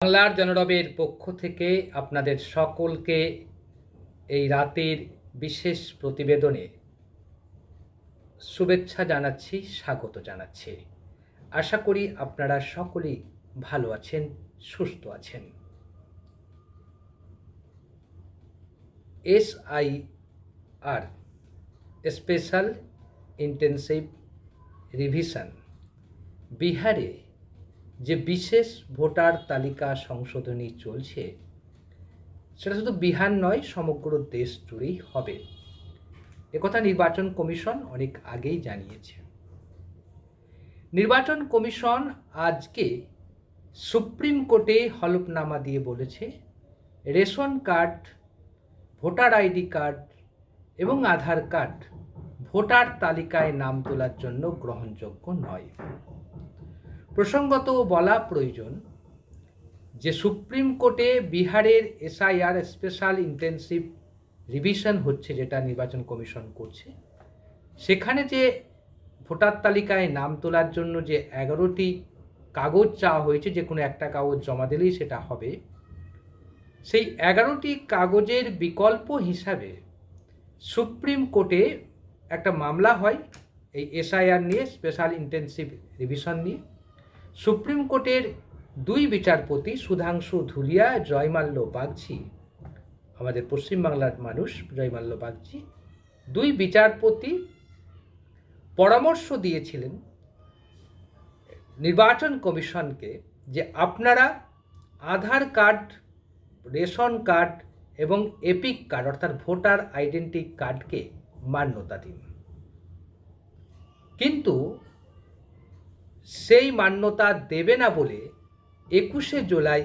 বাংলার জনরবের পক্ষ থেকে আপনাদের সকলকে এই রাতের বিশেষ প্রতিবেদনে শুভেচ্ছা জানাচ্ছি, স্বাগত জানাচ্ছি। আশা করি আপনারা সকলেই ভালো আছেন, সুস্থ আছেন। S I R special intensive revision বিহারে যে বিশেষ ভোটার তালিকা সংশোধনী চলছে, সেটা শুধু বিহার নয়, সমগ্র দেশ জুড়েই হবে। একথা নির্বাচন কমিশন অনেক আগেই জানিয়েছে। নির্বাচন কমিশন আজকে সুপ্রিম কোর্টে হলফনামা দিয়ে বলেছে, ration card, voter ID card এবং আধার কার্ড ভোটার তালিকায় নাম তোলার জন্য গ্রহণযোগ্য নয়। প্রসঙ্গত বলা প্রয়োজন যে সুপ্রিম কোর্টে বিহারের এসআইআর স্পেশাল ইন্টেন্সিভ রিভিশন হচ্ছে যেটা নির্বাচন কমিশন করছে। সেখানে যে ভোটার তালিকায় নাম তোলার জন্য যে এগারোটি কাগজ চাওয়া হয়েছে, যে কোনো একটা কাগজ জমা দিলেই সেটা হবে, সেই এগারোটি কাগজের বিকল্প হিসাবে সুপ্রিম কোর্টে একটা মামলা হয় এই এসআইআর নিয়ে, স্পেশাল ইন্টেন্সিভ রিভিশন নিয়ে। সুপ্রিম কোর্টের দুই বিচারপতি সুধাংশু ধুলিয়া, জয়মাল্য বাগচি, আমাদের পশ্চিমবাংলার মানুষ জয়মাল্য বাগচি, দুই বিচারপতি পরামর্শ দিয়েছিলেন নির্বাচন কমিশনকে যে আপনারা আধার কার্ড, রেশন কার্ড এবং এপিক কার্ড, অর্থাৎ ভোটার আইডেন্টি কার্ডকে মান্যতা দিন। কিন্তু সেই মান্যতা দেবে না বলে একুশে জুলাই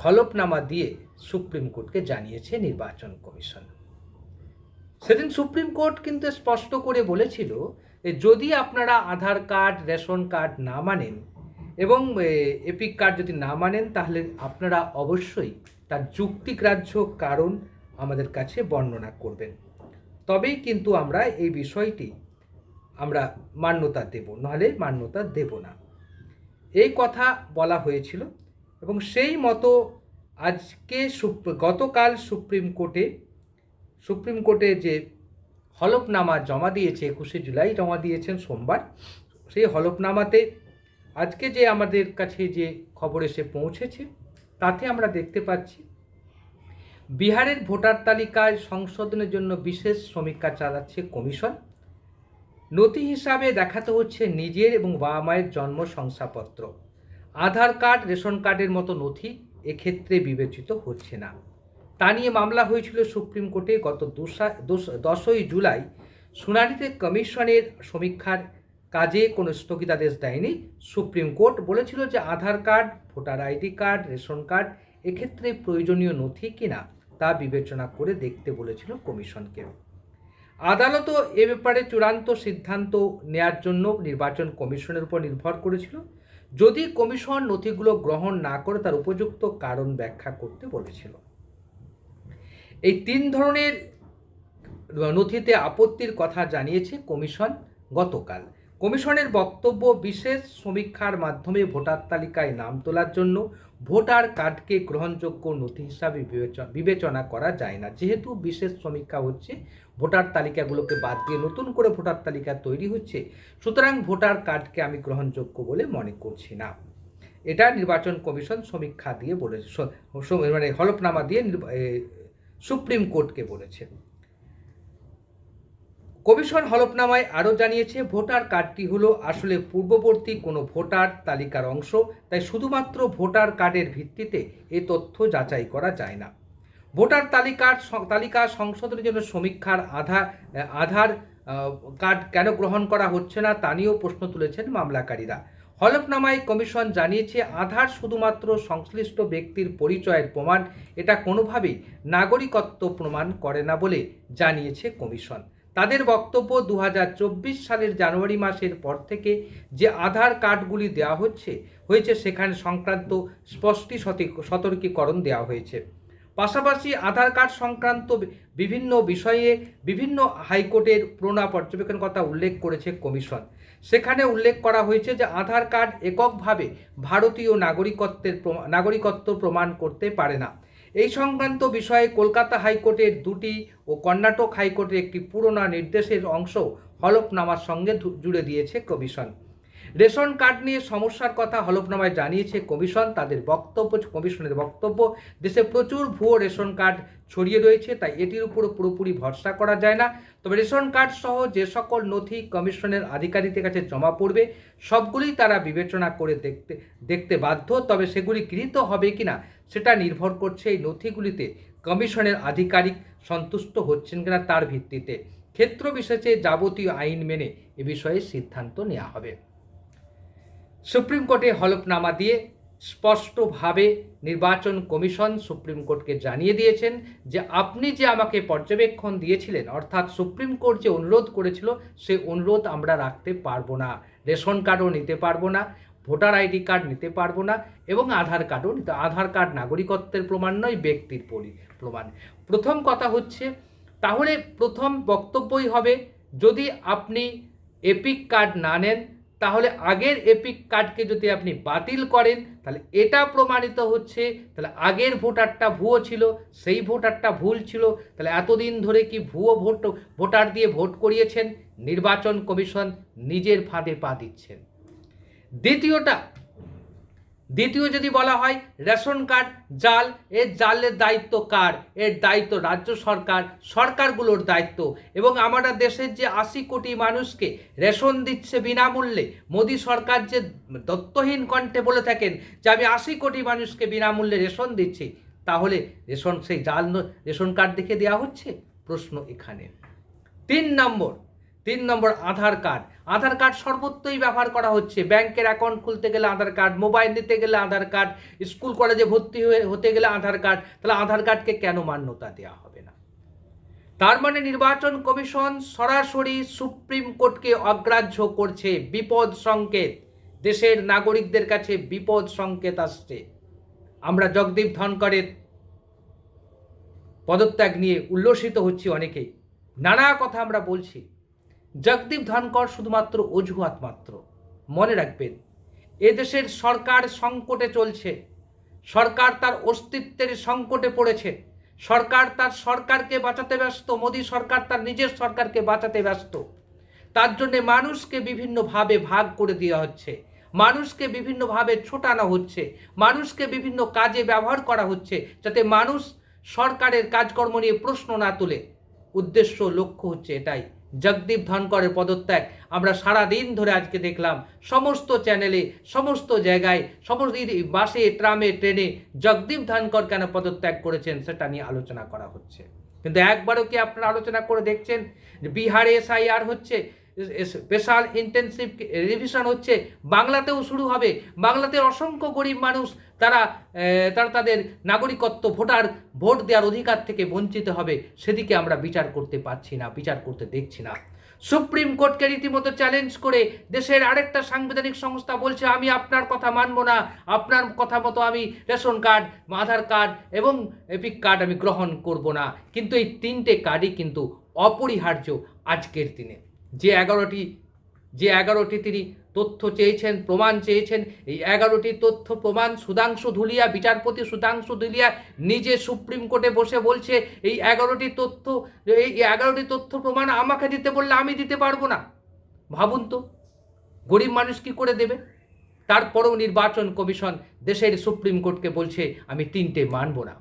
হলফনামা দিয়ে সুপ্রিম কোর্টকে জানিয়েছে নির্বাচন কমিশন। সেদিন সুপ্রিম কোর্ট কিন্তু স্পষ্ট করে বলেছিল যে যদি আপনারা আধার কার্ড, রেশন কার্ড না মানেন এবং এপিক কার্ড যদি না মানেন, তাহলে আপনারা অবশ্যই তার যুক্তিগ্রাহ্য কারণ আমাদের কাছে বর্ণনা করবেন। তবেই কিন্তু আমরা এই বিষয়টি আমরা মান্যতা দেব, নাহলে মান্যতা দেব না। এই কথা বলা হয়েছিল এবং সেই মতো আজকে গতকাল সুপ্রিম কোর্টে সুপ্রিম কোর্টে যে হলফনামা জমা দিয়েছে, একুশে জুলাই জমা দিয়েছেন সোমবার, সেই হলফনামাতে আজকে যে আমাদের কাছে যে খবর এসে পৌঁছেছে, তাতে আমরা দেখতে পাচ্ছি, বিহারের ভোটার তালিকায় সংশোধনের জন্য বিশেষ সমীক্ষা চালাচ্ছে কমিশন। নথি হিসাবে দেখাতে হচ্ছে নিজের এবং বাবা মায়ের জন্ম শংসাপত্র। আধার কার্ড, রেশন কার্ডের মতো নথি এক্ষেত্রে বিবেচিত হচ্ছে না। তা নিয়ে মামলা হয়েছিল সুপ্রিম কোর্টে গত দশই জুলাই। শুনানিতে কমিশনের সমীক্ষার কাজে কোনো স্থগিতাদেশ দেয়নি সুপ্রিম কোর্ট। বলেছিল যে Aadhaar card, voter ID card, ration card এক্ষেত্রে প্রয়োজনীয় নথি কিনা তা বিবেচনা করে দেখতে বলেছিল কমিশনকে। আদালতও এ ব্যাপারে চূড়ান্ত সিদ্ধান্ত নেয়ার জন্য নির্বাচন কমিশনের উপর নির্ভর করেছিল। যদি কমিশন নথিগুলো গ্রহণ না করে, তার উপযুক্ত কারণ ব্যাখ্যা করতে বলেছিল। এই তিন ধরনের নথিতে আপত্তির কথা জানিয়েছে কমিশন গতকাল। কমিশনের বক্তব্য বিশেষ সমীক্ষার মাধ্যমে ভোটার তালিকায় নাম তোলার জন্য ভোটার কার্ডকে গ্রহণযোগ্য নথি হিসাবে বিবেচনা করা যায় না। যেহেতু বিশেষ সমীক্ষা হচ্ছে, ভোটার তালিকাগুলোকে বাদ দিয়ে নতুন করে ভোটার তালিকা তৈরি হচ্ছে, সুতরাং ভোটার কার্ডকে আমি গ্রহণযোগ্য বলে মনে করছি না। এটা নির্বাচন কমিশন সমীক্ষা দিয়ে বলেছে মানে হলফনামা দিয়ে সুপ্রিম কোর্টকে বলেছে। কমিশন হলফনামায় আরও জানিয়েছে, ভোটার কার্ডটি হলো আসলে পূর্ববর্তী কোনো ভোটার তালিকার অংশ, তাই শুধুমাত্র ভোটার কার্ডের ভিত্তিতে এ তথ্য যাচাই করা যায় না। ভোটার তালিকার তালিকা সংশোধনের জন্য সমীক্ষার আধার আধার কার্ড কেন গ্রহণ করা হচ্ছে না তা নিয়েও প্রশ্ন তুলেছেন মামলাকারীরা। হলফনামায় কমিশন জানিয়েছে, আধার শুধুমাত্র সংশ্লিষ্ট ব্যক্তির পরিচয়ের প্রমাণ, এটা কোনোভাবেই নাগরিকত্ব প্রমাণ করে না বলে জানিয়েছে কমিশন। তাদের বক্তব্য দু হাজার চব্বিশ সালের জানুয়ারি মাসের পর থেকে যে আধার কার্ডগুলি দেওয়া হচ্ছে, হয়েছে সেখানে সংক্রান্ত স্পষ্টি সতর্কীকরণ দেওয়া হয়েছে। পাশাপাশি আধার কার্ড সংক্রান্ত বিভিন্ন বিষয়ে বিভিন্ন হাইকোর্টের পুরোনা পর্যবেক্ষণ কথা উল্লেখ করেছে কমিশন। সেখানে উল্লেখ করা হয়েছে যে আধার কার্ড এককভাবে ভারতীয় নাগরিকত্বের নাগরিকত্ব প্রমাণ করতে পারে না। এই সংক্রান্ত বিষয়ে কলকাতা হাইকোর্টের দুটি ও কর্ণাটক হাইকোর্টের একটি পুরোনো নির্দেশের অংশ হলফনামার সঙ্গে জুড়ে দিয়েছে কমিশন। রেশন কার্ড নিয়ে সমস্যার কথা হলফনামায় জানিয়েছে কমিশন, তাদের বক্তব্য, কমিশনের বক্তব্য। দেশে প্রচুর ভুয়ো রেশন কার্ড ছড়িয়ে রয়েছে, তাই এটির উপর পুরোপুরি ভরসা করা যায় না। তবে রেশন কার্ড সহ যে সকল নথি কমিশনের আধিকারিকদের কাছে জমা পড়বে, সবগুলোই তারা বিবেচনা করে দেখতে দেখতে বাধ্য। তবে সেগুলি গৃহীত হবে কিনা, সেটা নির্ভর করছে এই নথিগুলিতে কমিশনের আধিকারিক সন্তুষ্ট হচ্ছেন কিনা তার ভিত্তিতে। ক্ষেত্র বিশেষে যাবতীয় আইন মেনে এ বিষয়ে সিদ্ধান্ত নেওয়া হবে। সুপ্রিম কোর্টে হলফনামা দিয়ে স্পষ্টভাবে নির্বাচন কমিশন সুপ্রিম কোর্টকে জানিয়ে দিয়েছেন যে আপনি যে আমাকে পর্যবেক্ষণ দিয়েছিলেন, অর্থাৎ সুপ্রিম কোর্ট যে অনুরোধ করেছিল, সে অনুরোধ আমরা রাখতে পারব না। রেশন কার্ডও নিতে পারব না, ভোটার আইডি কার্ড নিতে পারব না এবং আধার কার্ডও নিতে, আধার কার্ড নাগরিকত্বের প্রমাণ নয়, ব্যক্তির পরি, প্রমাণ। প্রথম কথা হচ্ছে, তাহলে প্রথম বক্তব্যই হবে, যদি আপনি এপিক কার্ড না নেন তাহলে আগের এপিক কার্ডকে যদি আপনি বাতিল করেন, তাহলে এটা প্রমাণিত হচ্ছে, তাহলে আগের ভোটারটা ভুয়ো ছিল, সেই ভোটারটা ভুল ছিল, তাহলে এতদিন ধরে কি ভুয়ো ভোট, ভোটার দিয়ে ভোট করিয়েছেন? নির্বাচন কমিশন নিজের ফাঁদে পা দিচ্ছেন। দ্বিতীয়টা দ্বিতীয় যদি বলা হয়, রেশন কার্ড, জাল এর জালের দায়িত্ব কার? এর দায়িত্ব রাজ্য সরকার, সরকারগুলোর দায়িত্ব। এবং আমরা দেশের যে আশি কোটি মানুষকে রেশন দিচ্ছে বিনামূল্যে, মোদী সরকার যে দত্তহীন কণ্ঠে বলে থাকেন যে, আমি আশি কোটি মানুষকে বিনামূল্যে রেশন দিচ্ছি তাহলে রেশন, সেই জাল রেশন কার্ড দেখে দেওয়া হচ্ছে? প্রশ্ন এখানে। তিন নম্বর তিন নম্বর আধার কার্ড। আধার কার্ড সর্বত্রই ব্যবহার করা হচ্ছে। ব্যাংকের অ্যাকাউন্ট খুলতে গেলে আধার কার্ড মোবাইল নিতে গেলে আধার কার্ড স্কুল কলেজে ভর্তি হয়ে, হতে গেলে আধার কার্ড, তাহলে আধার কার্ডকে কেন মান্যতা দেওয়া হবে না? তার মানে নির্বাচন কমিশন সরাসরি সুপ্রিম কোর্টকে অগ্রাহ্য করছে। বিপদ সংকেত। দেশের নাগরিকদের কাছে বিপদ সংকেত আসছে। আমরা জগদীপ ধনকরের পদত্যাগ নিয়ে উল্লসিত হচ্ছি অনেকেই। নানা কথা আমরা বলছি। জগদীপ ধনকর শুধুমাত্র অজুহাত মাত্র। মনে রাখবেন, এদেশের সরকার সংকটে চলছে। সরকার তার অস্তিত্বের সংকটে পড়েছে। সরকার তার সরকারকে বাঁচাতে ব্যস্ত, মোদী সরকার তার নিজের সরকারকে বাঁচাতে ব্যস্ত। তার জন্যে মানুষকে বিভিন্নভাবে ভাগ করে দেওয়া হচ্ছে। মানুষকে বিভিন্নভাবে ছোটানো হচ্ছে। মানুষকে বিভিন্ন কাজে ব্যবহার করা হচ্ছে যাতে মানুষ সরকারের কাজকর্ম নিয়ে প্রশ্ন না তোলে। উদ্দেশ্য, লক্ষ্য হচ্ছে এটাই। জগদীপ ধনকরের পদত্যাগ। আমরা সারা দিন ধরে আজকে দেখলাম, সমস্ত চ্যানেলে, সমস্ত জায়গায়, সমস্ত বাসে, ট্রামে, ট্রেনে জগদীপ ধনকর কেন পদত্যাগ করেছেন সেটা নিয়ে আলোচনা করা হচ্ছে। কিন্তু একবারও কি আপনারা আলোচনা করে দেখছেন বিহারে এসআইআর হচ্ছে? স্পেশাল ইন্টেন্সিভ রিভিশন হচ্ছে। বাংলাতেও শুরু হবে। বাংলাতে অসংখ্য গরিব মানুষ তারা তারা তাদের নাগরিকত্ব, ভোটার, ভোট দেওয়ার অধিকার থেকে বঞ্চিত হবে। সেদিকে আমরা বিচার করতে পারছি না, বিচার করতে দেখছি না। সুপ্রিম কোর্টকে রীতিমতো চ্যালেঞ্জ করে দেশের আরেকটা সাংবিধানিক সংস্থা বলছে, আমি আপনার কথা মানব না। আপনার কথা মতো আমি রেশন কার্ড, আধার কার্ড এবং এপিক কার্ড আমি গ্রহণ করব না। কিন্তু এই তিনটে কার্ডই কিন্তু অপরিহার্য আজকের দিনে। যে এগারোটি যে এগারোটি তিনি তথ্য চেয়েছেন, প্রমাণ চেয়েছেন, এই এগারোটি তথ্য, প্রমাণ, সুধাংশু ধুলিয়া, বিচারপতি সুধাংশু ধুলিয়া নিজে সুপ্রিম কোর্টে বসে বলছে, এই এগারোটি তথ্য, এই এগারোটি তথ্য, প্রমাণ আমাকে দিতে বললে আমি দিতে পারব না। ভাবুন তো, গরিব মানুষ কি করে দেবে? তারপরেও নির্বাচন কমিশন দেশের সুপ্রিম কোর্টকে বলছে, আমি তিনটে মানব না।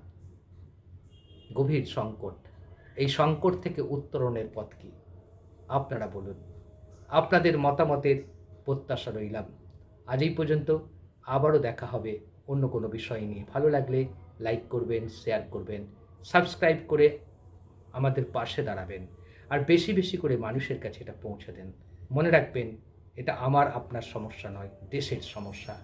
গভীর সংকট। এই সংকট থেকে উত্তরণের পথ কি? আপনারা বলুন, আপনাদের মতামতের প্রত্যাশা রইলাম। আজ এই পর্যন্ত, আবারও দেখা হবে অন্য কোনো বিষয় নিয়ে। ভালো লাগলে লাইক করবেন, শেয়ার করবেন, সাবস্ক্রাইব করে আমাদের পাশে দাঁড়াবেন, আর বেশি বেশি করে মানুষের কাছে এটা পৌঁছে দেন। মনে রাখবেন, এটা আমার, আপনার সমস্যা নয়, দেশের সমস্যা।